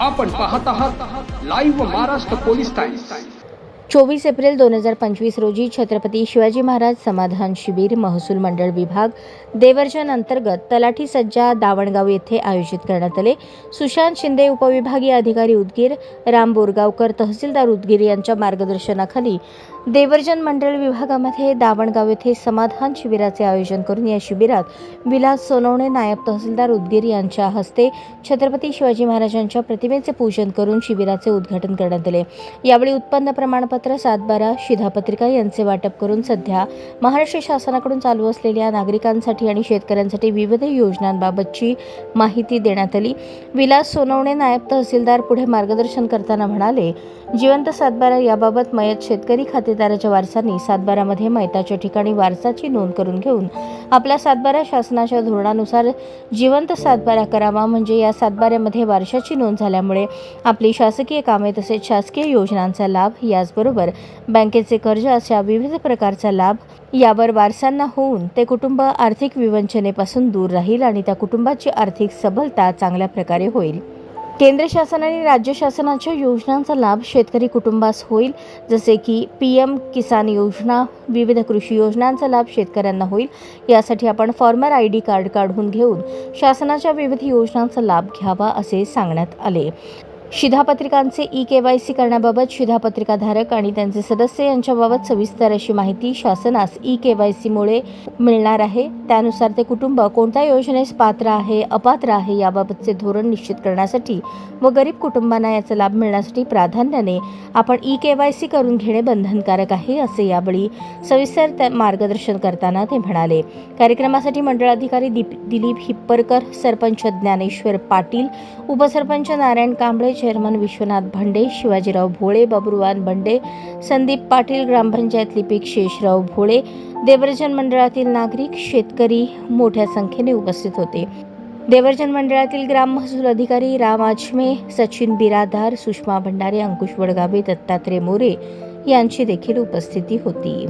आपण पाहत आहात लाईव्ह महाराष्ट्र पोलीस टाइम्स चोवीस एप्रिल दोन हजार पंचवीस रोजी छत्रपती शिवाजी महाराज समाधान शिबिर महसूल मंडळ विभाग देवर्जन अंतर्गत तलाठी सज्जा दावणगाव येथे आयोजित करण्यात आले. सुशांत शिंदे उपविभागीय अधिकारी उदगीर राम बोरगावकर तहसीलदार उदगीर यांच्या मार्गदर्शनाखाली देवर्जन मंडळ विभागामध्ये दावणगाव येथे समाधान शिबिराचे आयोजन करून या शिबिरात विलास सोनवणे नायब तहसीलदार उदगीर यांच्या हस्ते छत्रपती शिवाजी महाराजांच्या प्रतिमेचे पूजन करून शिबिराचे उद्घाटन करण्यात आले. यावेळी उत्पन्न प्रमाणपत्र सातबारा शिधापत्रिका यांचे वाटप करून सध्या महाराष्ट्र शासनाकडून चालू असलेल्या नागरिकांसाठी आणि शेतकऱ्यांसाठी विविध योजनांबाबतची माहिती देण्यात आली. विलास सोनवणे नायब तहसीलदार पुढे मार्गदर्शन करताना म्हणाले जिवंत सातबारा याबाबत मयत शेतकरी खातेदाराच्या वारसांनी सातबारामध्ये मयताच्या ठिकाणी वारसाची नोंद करून घेऊन आपल्या सातबारा शासनाच्या धोरणानुसार जिवंत सातबारा करावा म्हणजे या सातबाऱ्यामध्ये वारशाची नोंद झाल्यामुळे आपली शासकीय कामे तसेच शासकीय योजनांचा लाभ याचबरोबर बँकेचे कर्ज अशा विविध प्रकारचा लाभ यावर वारसांना होऊन ते कुटुंब आर्थिक विवंचनेपासून दूर राहील आणि त्या कुटुंबाची आर्थिक सबलता चांगल्या प्रकारे होईल. केंद्र शासन आणि राज्य शासनाच्या योजनांचा लाभ शेतकरी कुटुंबास होईल. जसे की पी एम किसान योजना विविध कृषी योजनांचा लाभ शेतकऱ्यांना होईल. यासाठी आपण फॉर्मर आय डी कार्ड काढून घेऊन शासनाच्या विविध योजनांचा लाभ घ्यावा असे सांगण्यात आले. शिधापत्रिकांचे ई के वाय सी करण्याबाबत शिधापत्रिकाधारक आणि त्यांचे सदस्य यांच्याबाबत सविस्तर अशी माहिती शासनास ई के वाय सीमुळे मिळणार आहे. त्यानुसार ते कुटुंब कोणत्या योजनेस पात्र आहे अपात्र आहे याबाबतचे धोरण निश्चित करण्यासाठी व गरीब कुटुंबांना याचा लाभ मिळण्यासाठी प्राधान्याने आपण ई के वाय सी करून घेणे बंधनकारक आहे असे यावेळी सविस्तर त्या- मार्गदर्शन करताना ते म्हणाले. कार्यक्रमासाठी मंडळाधिकारी दीप दिलीप हिप्परकर सरपंच ज्ञानेश्वर पाटील उपसरपंच नारायण कांबळे चेअरमन विश्वनाथ भंडे शिवाजीराव भोळे बबरुवान भंडे संदीप पाटील ग्रामपंचायत लिपिक शेषराव भोळे देवरजन मंडळातील नागरिक शेतकरी मोठ्या संख्येने उपस्थित होते. देवर्जन मंडळातील ग्राम महसूल अधिकारी राम आजमे सचिन बिरादार सुषमा भंडारे अंकुश वडगावे दत्तात्रय मोरे यांची देखील उपस्थिती होती.